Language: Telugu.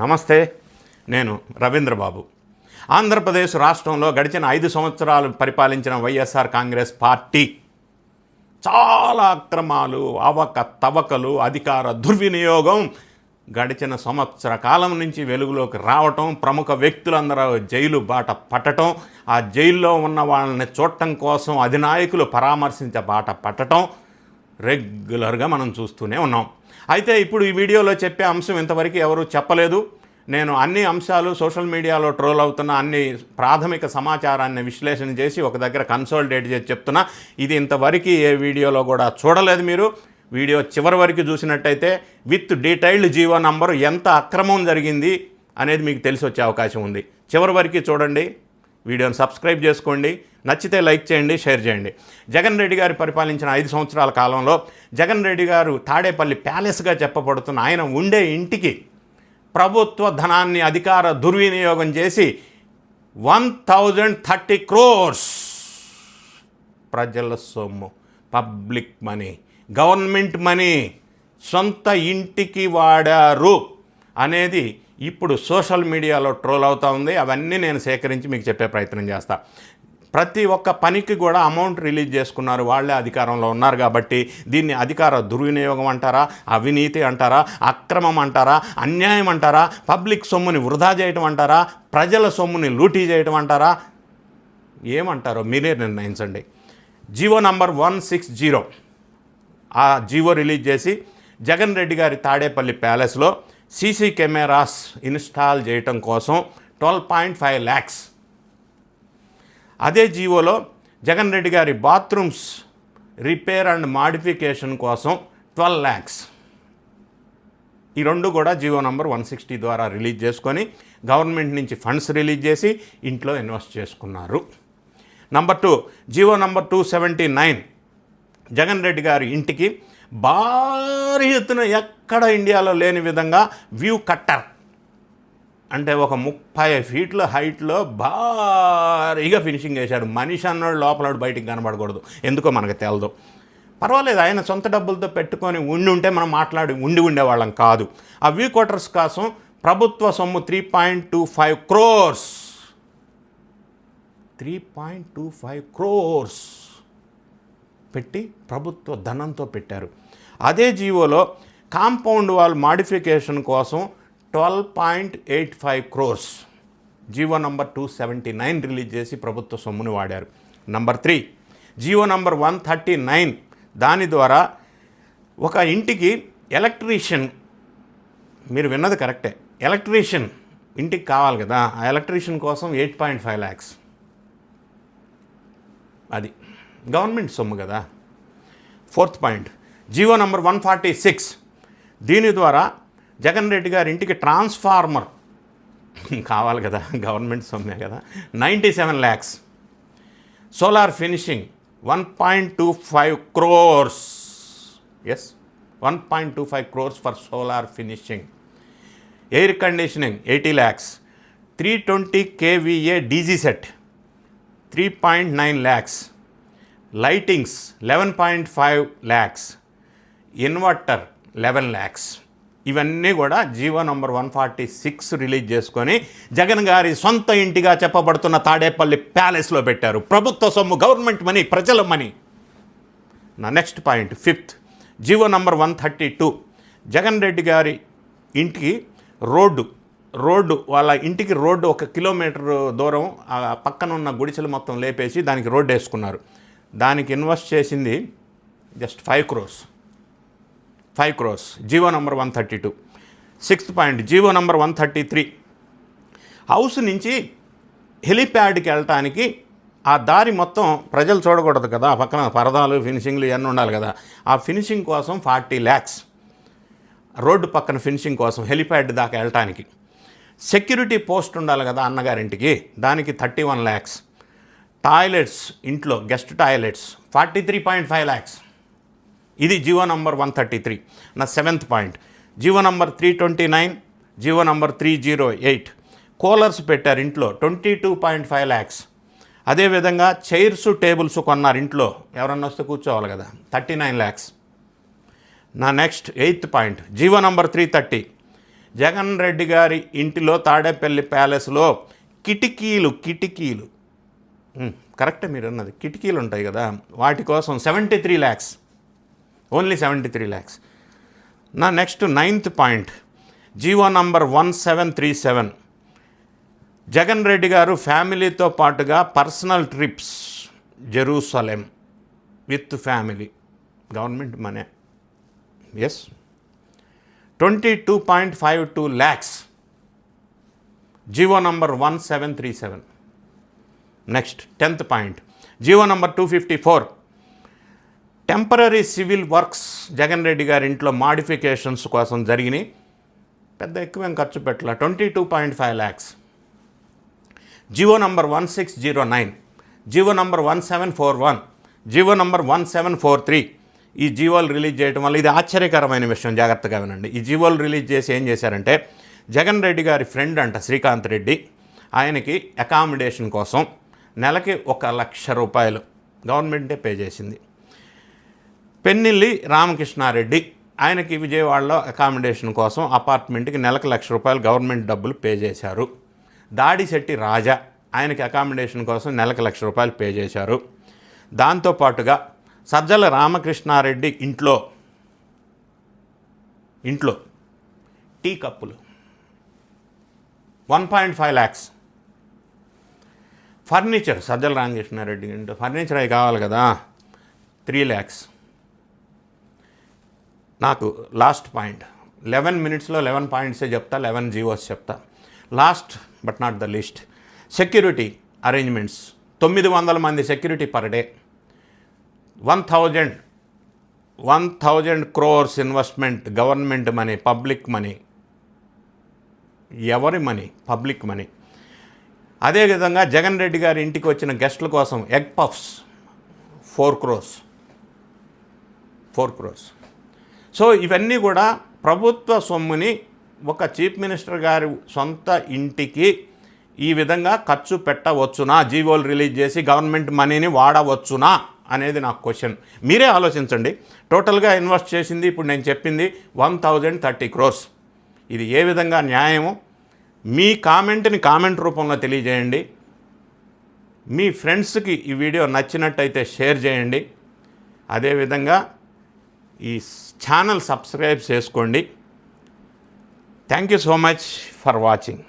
నమస్తే నేను రవీంద్రబాబు. ఆంధ్రప్రదేశ్ రాష్ట్రంలో గడిచిన ఐదు సంవత్సరాలు పరిపాలించిన వైఎస్ఆర్ కాంగ్రెస్ పార్టీ చాలా అక్రమాలు అవక తవకలు అధికార దుర్వినియోగం గడిచిన సంవత్సర కాలం నుంచి వెలుగులోకి రావటం ప్రముఖ వ్యక్తులందరూ జైలు బాట పట్టటం ఆ జైల్లో ఉన్న వాళ్ళని చూడటం కోసం అధినాయకులు పరామర్శించే బాట పట్టటం రెగ్యులర్గా మనం చూస్తూనే ఉన్నాం. అయితే ఇప్పుడు ఈ వీడియోలో చెప్పే అంశం ఇంతవరకు ఎవరు చెప్పలేదు. నేను అన్ని అంశాలు సోషల్ మీడియాలో ట్రోల్ అవుతున్న అన్ని ప్రాథమిక సమాచారాన్ని విశ్లేషణ చేసి ఒక దగ్గర కన్సల్టేట్ చేసి చెప్తున్నా. ఇది ఇంతవరకు ఏ వీడియోలో కూడా చూడలేదు మీరు. వీడియో చివరి వరకు చూసినట్టయితే విత్ డీటెయిల్డ్ జీవో నంబరు ఎంత అక్రమం జరిగింది అనేది మీకు తెలిసి వచ్చే అవకాశం ఉంది. చివరి వరకు చూడండి. వీడియోని సబ్స్క్రైబ్ చేసుకోండి. నచ్చితే లైక్ చేయండి షేర్ చేయండి. జగన్ రెడ్డి గారు పరిపాలించిన ఐదు సంవత్సరాల కాలంలో జగన్ రెడ్డి గారు తాడేపల్లి ప్యాలెస్గా చెప్పబడుతున్న ఆయన ఉండే ఇంటికి ప్రభుత్వ ధనాన్ని అధికార దుర్వినియోగం చేసి వన్ థౌజండ్ థర్టీ క్రోర్స్ ప్రజల సొమ్ము పబ్లిక్ మనీ గవర్నమెంట్ మనీ సొంత ఇంటికి వాడారు అనేది ఇప్పుడు సోషల్ మీడియాలో ట్రోల్ అవుతూ ఉంది. అవన్నీ నేను సేకరించి మీకు చెప్పే ప్రయత్నం చేస్తా. ప్రతి ఒక్క పనికి కూడా అమౌంట్ రిలీజ్ చేసుకున్నారు. వాళ్ళే అధికారంలో ఉన్నారు కాబట్టి దీన్ని అధికార దుర్వినియోగం అంటారా అవినీతి అంటారా అక్రమం అంటారా అన్యాయం అంటారా పబ్లిక్ సొమ్ముని వృధా చేయటం అంటారా ప్రజల సొమ్ముని లూటీ చేయటం అంటారా? ఏమంటారో మీరే నిర్ణయించండి. GO number one six zero ఆ జీవో రిలీజ్ చేసి జగన్ రెడ్డి గారి తాడేపల్లి ప్యాలెస్లో సీసీ కెమెరాస్ ఇన్స్టాల్ చేయటం కోసం ట్వెల్వ్ పాయింట్ ఫైవ్ ల్యాక్స్ అదే జీవోలో జగన్ రెడ్డి గారి బాత్రూమ్స్ రిపేర్ అండ్ మాడిఫికేషన్ కోసం ట్వెల్వ్ ల్యాక్స్. ఈ రెండు కూడా జియో నంబర్ వన్ సిక్స్టీ ద్వారా రిలీజ్ చేసుకొని గవర్నమెంట్ నుంచి ఫండ్స్ రిలీజ్ చేసి ఇంట్లో ఇన్వెస్ట్ చేసుకున్నారు. Number two GO number two seventy nine. Jagan Reddy గారి ఇంటికి భారీ ఎత్తున ఎక్కడ ఇండియాలో లేని విధంగా వ్యూ కట్టర్ అంటే ఒక ముప్పై ఫీట్ల హైట్లో భారీగా ఫినిషింగ్ వేశాడు. మనిషి అన్నాడు లోపల బయటికి కనబడకూడదు. ఎందుకో మనకు తెలదు. పర్వాలేదు ఆయన సొంత డబ్బులతో పెట్టుకొని ఉండి ఉంటే మనం మాట్లాడి ఉండి ఉండేవాళ్ళం కాదు. ఆ వ్యూ క్వార్టర్స్ కోసం ప్రభుత్వ సొమ్ము three point two five crores three point two five crores పెట్టి ప్రభుత్వ ధనంతో పెట్టారు. అదే జీవోలో కాంపౌండ్ వాల్ మాడిఫికేషన్ కోసం twelve point eight five crores GO number two seventy nine release చేసి ప్రభుత్వ సొమ్మును వాడారు. Number three GO number one thirty nine దాని ద్వారా ఒక ఇంటికి ఎలక్ట్రీషియన్ మీరు విన్నది కరెక్టే ఎలక్ట్రీషియన్ ఇంటికి కావాలి కదా ఆ ఎలక్ట్రీషియన్ కోసం ఎయిట్ పాయింట్ ఫైవ్ ల్యాక్స్ అది గవర్నమెంట్ సొమ్ము కదా. Fourth point GO number one forty six దీని ద్వారా జగన్ రెడ్డి గారి ఇంటికి ట్రాన్స్ఫార్మర్ కావాలి కదా గవర్నమెంట్ సొమ్మే కదా. Ninety seven lakhs. Solar finishing one point two five crores. Yes one point two five crores for solar finishing. Air conditioning eighty lakhs. Three twenty KVA DG set three point nine lakhs. Lightings eleven point five lakhs. Inverter eleven lakhs. ఇవన్నీ కూడా GO number one forty six release చేసుకొని జగన్ గారి సొంత ఇంటిగా చెప్పబడుతున్న తాడేపల్లి ప్యాలెస్లో పెట్టారు. ప్రభుత్వ సొమ్ము గవర్నమెంట్ మనీ ప్రజల మనీ. నా next point fifth GO number one thirty two. Jagan Reddy గారి ఇంటికి రోడ్డు రోడ్డు వాళ్ళ ఇంటికి రోడ్డు ఒక కిలోమీటర్ దూరం పక్కన ఉన్న గుడిసెలు మొత్తం లేపేసి దానికి రోడ్డు వేసుకున్నారు. దానికి ఇన్వెస్ట్ చేసింది just five crores. Five crores. GO number one thirty two. Sixth point GO number one thirty three. House నుంచి హెలిప్యాడ్కి వెళ్ళటానికి ఆ దారి మొత్తం ప్రజలు చూడకూడదు కదా. పక్కన పరదాలు ఫినిషింగ్లు ఇవన్నీ ఉండాలి కదా. ఆ ఫినిషింగ్ కోసం ఫార్టీ ల్యాక్స్. రోడ్డు పక్కన ఫినిషింగ్ కోసం హెలిప్యాడ్ దాకా వెళ్ళటానికి. సెక్యూరిటీ పోస్ట్ ఉండాలి కదా అన్నగారింటికి. దానికి థర్టీ వన్ ల్యాక్స్. టాయిలెట్స్ ఇంట్లో guest toilets. Forty three point five lakhs. ఇది GO number one thirty three. నా seventh point. GO number three twenty nine GO number three zero eight. Coolers పెట్టారు ఇంట్లో twenty two point five lakhs. అదేవిధంగా చైర్స్ టేబుల్స్ కొన్నారు ఇంట్లో. ఎవరన్నా వస్తే కూర్చోవాలి కదా. Thirty nine lakhs. నా next eighth point. GO number three thirty. Jagan Reddy గారి ఇంటిలో తాడేపల్లి ప్యాలెస్లో కిటికీలు కిటికీలు. కరెక్ట్ కరెక్టే మీరు అన్నది. కిటికీలు ఉంటాయి కదా. వాటి కోసం seventy three lakhs. Only seventy three lakhs. నా next ninth point GO number one seven three seven. Jagan Reddy గారు ఫ్యామిలీతో పాటుగా personal trips Jerusalem with family. Government money. Yes twenty two point five two lakhs. GO number one seven three seven. Next tenth point GO number two fifty four. Temporary civil works Jagan Reddy గారి ఇంట్లో మాడిఫికేషన్స్ కోసం జరిగినాయి. పెద్ద ఎక్కువేం ఖర్చు పెట్టాల. Twenty two point five lakhs GO number one six zero nine GO number one seven four one GO number one seven four three ఈ జీవోలు రిలీజ్ చేయడం వల్ల ఇది ఆశ్చర్యకరమైన విషయం. జాగ్రత్తగా వినండి. ఈ జీవోలు రిలీజ్ చేసి ఏం చేశారంటే జగన్ రెడ్డి గారి ఫ్రెండ్ అంట శ్రీకాంత్ రెడ్డి ఆయనకి అకామిడేషన్ కోసం నెలకి ఒక లక్ష రూపాయలు గవర్నమెంటే పే చేసింది. పెన్నిల్లి రామకృష్ణారెడ్డి. ఆయనకి విజయవాడలో అకామిడేషన్ కోసం అపార్ట్మెంట్కి నెలకు లక్ష రూపాయలు గవర్నమెంట్ డబ్బులు పే చేశారు. దాడిశెట్టి రాజా ఆయనకి అకామిడేషన్ కోసం నెలకు లక్ష రూపాయలు పే చేశారు. దాంతోపాటుగా సజ్జల రామకృష్ణారెడ్డి ఇంట్లో ఇంట్లో టీ కప్పులు one point five lakhs furniture Sajjala Ramakrishna Reddy ఇంట్లో ఫర్నిచర్ అవి కావాలి కదా త్రీ ల్యాక్స్ నాకు లాస్ట్ పాయింట్ లెవెన్ మినిట్స్లో లెవెన్ పాయింట్సే చెప్తా లెవెన్ జీవోస్ చెప్తా. Last but not the list security arrangements తొమ్మిది వందల మంది security per day one thousand one thousand crores investment government money public money ఎవరి మనీ పబ్లిక్ మనీ అదేవిధంగా జగన్ రెడ్డి గారి ఇంటికి వచ్చిన గెస్టుల కోసం egg puffs four crores four crores so ఇవన్నీ కూడా ప్రభుత్వ సొమ్ముని ఒక చీఫ్ మినిస్టర్ గారి సొంత ఇంటికి ఈ విధంగా ఖర్చు పెట్టవచ్చునా? జీవోలు రిలీజ్ చేసి గవర్నమెంట్ మనీని వాడవచ్చునా? అనేది నాకు క్వశ్చన్. మీరే ఆలోచించండి. టోటల్గా ఇన్వెస్ట్ చేసింది ఇప్పుడు నేను చెప్పింది వన్ థౌజండ్ థర్టీ క్రోర్స్. ఇది ఏ విధంగా న్యాయము? మీ కామెంట్ని కామెంట్ రూపంలో తెలియజేయండి. మీ ఫ్రెండ్స్కి ఈ వీడియో నచ్చినట్టయితే షేర్ చేయండి. అదేవిధంగా ఈ ఛానల్ సబ్స్క్రైబ్ చేసుకోండి. Thank you so much for watching